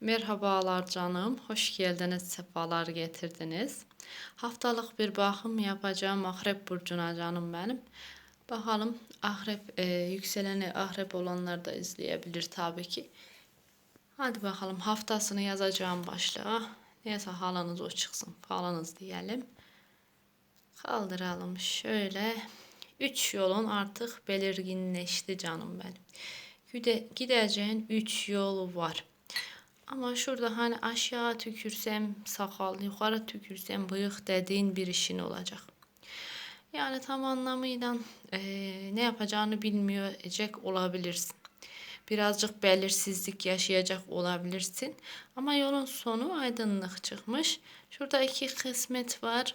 Merhabalar canım, hoş geldiniz, sefalar getirdiniz. Haftalık bir bakım yapacağım Akrep Burcu'na canım benim. Bakalım Akrep, e, yükseleni Akrep olanlar da izleyebilir tabii ki. Hadi bakalım haftasını yazacağım başlığa. Neyse halınız o çıksın, falanız diyelim. Kaldıralım şöyle. Üç yolun artık belirginleşti canım benim. Gide, gideceğin üç yol var. Ama şurada hani aşağı tükürsem sakal, yukarı tükürsem bıyık dediğin bir işin olacak. Yani tam anlamıyla e, ne yapacağını bilmeyecek olabilirsin. Birazcık belirsizlik yaşayacak olabilirsin. Ama yolun sonu aydınlık çıkmış. Şurada iki kısmet var.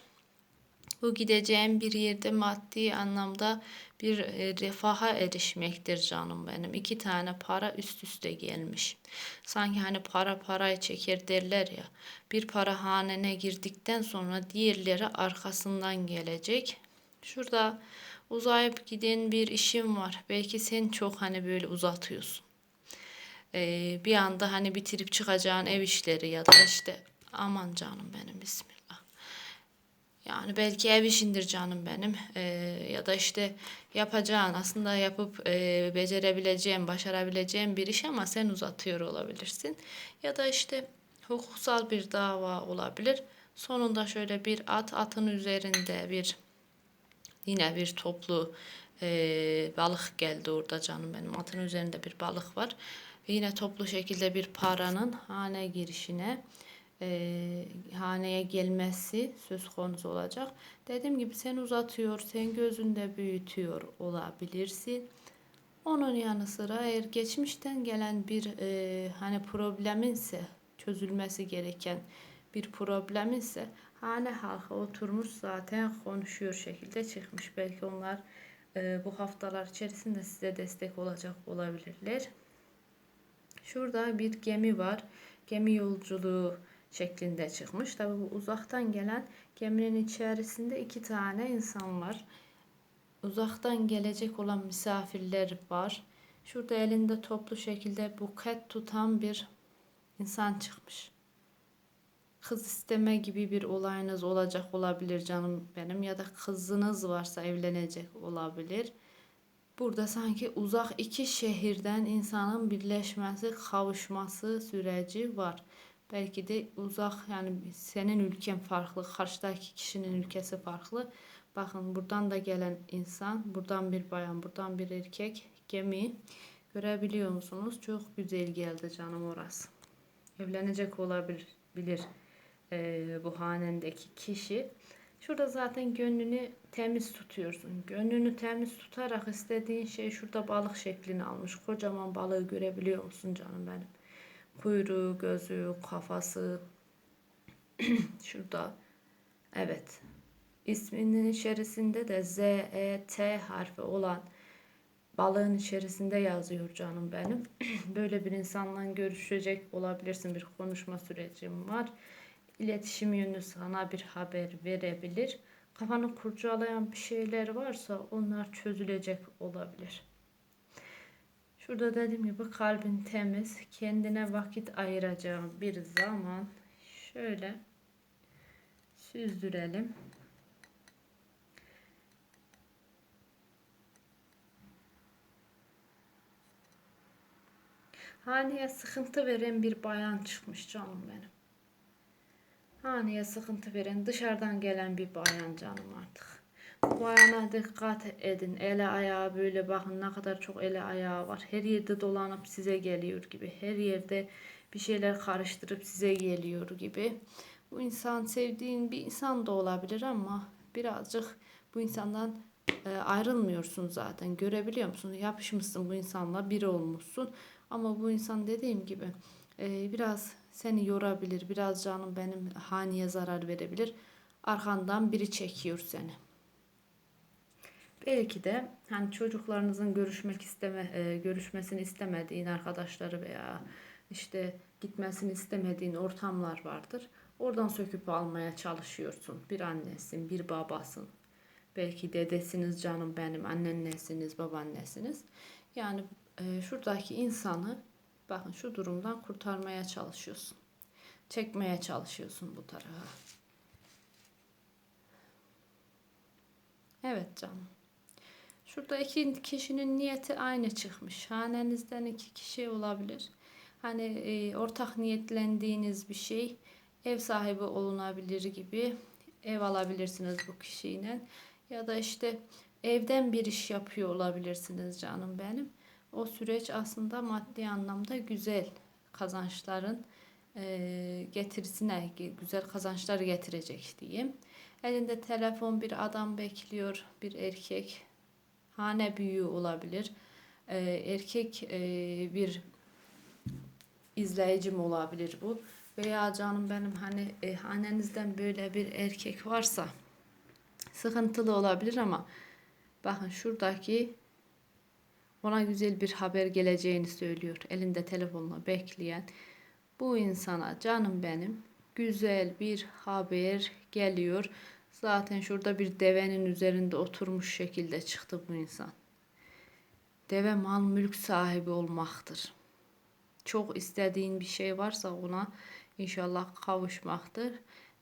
Bu gideceğim bir yerde maddi anlamda bir e, refaha erişmektir canım benim. İki tane para üst üste gelmiş. Sanki hani para parayı çeker derler ya. Bir para hanene girdikten sonra diğerleri arkasından gelecek. Şurada uzayıp giden bir işim var. Belki sen çok hani böyle uzatıyorsun. Ee, bir anda hani bitirip çıkacağın ev işleri ya da işte aman canım benim bismillah. Yani belki ev işindir canım benim Ee, ya da işte yapacağın aslında yapıp e, becerebileceğin, başarabileceğin bir iş ama sen uzatıyor olabilirsin. Ya da işte hukuksal bir dava olabilir. Sonunda şöyle bir at, atın üzerinde bir yine bir toplu e, balık geldi orada canım benim. Atın üzerinde bir balık var. Ve yine toplu şekilde bir paranın hane girişine e, haneye gelmesi söz konusu olacak. Dediğim gibi sen uzatıyor, sen gözünde büyütüyor olabilirsin. Onun yanı sıra eğer geçmişten gelen bir e, hani probleminse çözülmesi gereken bir probleminse hane halkı oturmuş zaten konuşuyor şekilde çıkmış. Belki onlar e, bu haftalar içerisinde size destek olacak olabilirler. Şurada bir gemi var. Gemi yolculuğu şeklinde çıkmış. Tabi bu uzaktan gelen geminin içerisinde iki tane insan var. Uzaktan gelecek olan misafirler var. Şurada elinde toplu şekilde buket tutan bir insan çıkmış. Kız isteme gibi bir olayınız olacak olabilir canım benim ya da kızınız varsa evlenecek olabilir. Burada sanki uzak iki şehirden insanın birleşmesi, kavuşması süreci var. Belki de uzak yani senin ülken farklı, karşıdaki kişinin ülkesi farklı. Bakın buradan da gelen insan, buradan bir bayan, buradan bir erkek gemi görebiliyor musunuz? Çok güzel geldi canım orası. Evlenecek olabilir bilir, e, bu hanendeki kişi. Şurada zaten gönlünü temiz tutuyorsun. Gönlünü temiz tutarak istediğin şey şurada balık şeklini almış. Kocaman balığı görebiliyor musun canım benim? Kuyruğu, gözü, kafası. Şurada. Evet. İsminin içerisinde de Z, E, T harfi olan balığın içerisinde yazıyor canım benim. Böyle bir insanla görüşecek olabilirsin. Bir konuşma sürecim var. İletişim yönü sana bir haber verebilir. Kafanı kurcalayan bir şeyler varsa onlar çözülecek olabilir. Şurada dediğim gibi kalbin temiz, kendine vakit ayıracağım bir zaman şöyle süzdürelim. Haneye sıkıntı veren bir bayan çıkmış canım benim. Haneye sıkıntı veren dışarıdan gelen bir bayan canım artık. Ayağına dikkat edin. Ele ayağı böyle bakın ne kadar çok ele ayağı var. Her yerde dolanıp size geliyor gibi. Her yerde bir şeyler karıştırıp size geliyor gibi. Bu insan sevdiğin bir insan da olabilir ama birazcık bu insandan e, ayrılmıyorsun zaten. Görebiliyor musun? Yapışmışsın bu insanla bir olmuşsun. Ama bu insan dediğim gibi e, biraz seni yorabilir. Biraz canım benim haniye zarar verebilir. Arkandan biri çekiyor seni. Belki de hani çocuklarınızın görüşmek isteme e, görüşmesini istemediğin arkadaşları veya işte gitmesini istemediğin ortamlar vardır. Oradan söküp almaya çalışıyorsun. Bir annesin, bir babasın. Belki dedesiniz canım benim, annennesiniz, babaannesiniz. Yani e, şuradaki insanı bakın şu durumdan kurtarmaya çalışıyorsun. Çekmeye çalışıyorsun bu tarafa. Evet canım. Şurada iki kişinin niyeti aynı çıkmış. Hanenizden iki kişi olabilir. Hani e, ortak niyetlendiğiniz bir şey ev sahibi olunabilir gibi ev alabilirsiniz bu kişiyle. Ya da işte evden bir iş yapıyor olabilirsiniz canım benim. O süreç aslında maddi anlamda güzel kazançların e, getirisine güzel kazançlar getirecek diyeyim. Elinde telefon bir adam bekliyor, bir erkek hane büyüğü olabilir. E, erkek e, bir izleyicim olabilir bu. Veya canım benim hani e, hanenizden böyle bir erkek varsa sıkıntılı olabilir ama bakın şuradaki ona güzel bir haber geleceğini söylüyor. Elinde telefonla bekleyen bu insana canım benim güzel bir haber geliyor. Zaten şurada bir devenin üzerinde oturmuş şekilde çıktı bu insan. Deve mal mülk sahibi olmaktır. Çok istediğin bir şey varsa ona inşallah kavuşmaktır.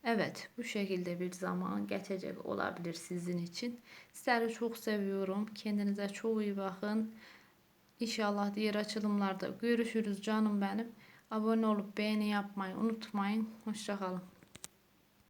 Evet bu şekilde bir zaman geçecek olabilir sizin için. Sizleri çok seviyorum. Kendinize çok iyi bakın. İnşallah diğer açılımlarda görüşürüz canım benim. Abone olup beğeni yapmayı unutmayın. Hoşçakalın.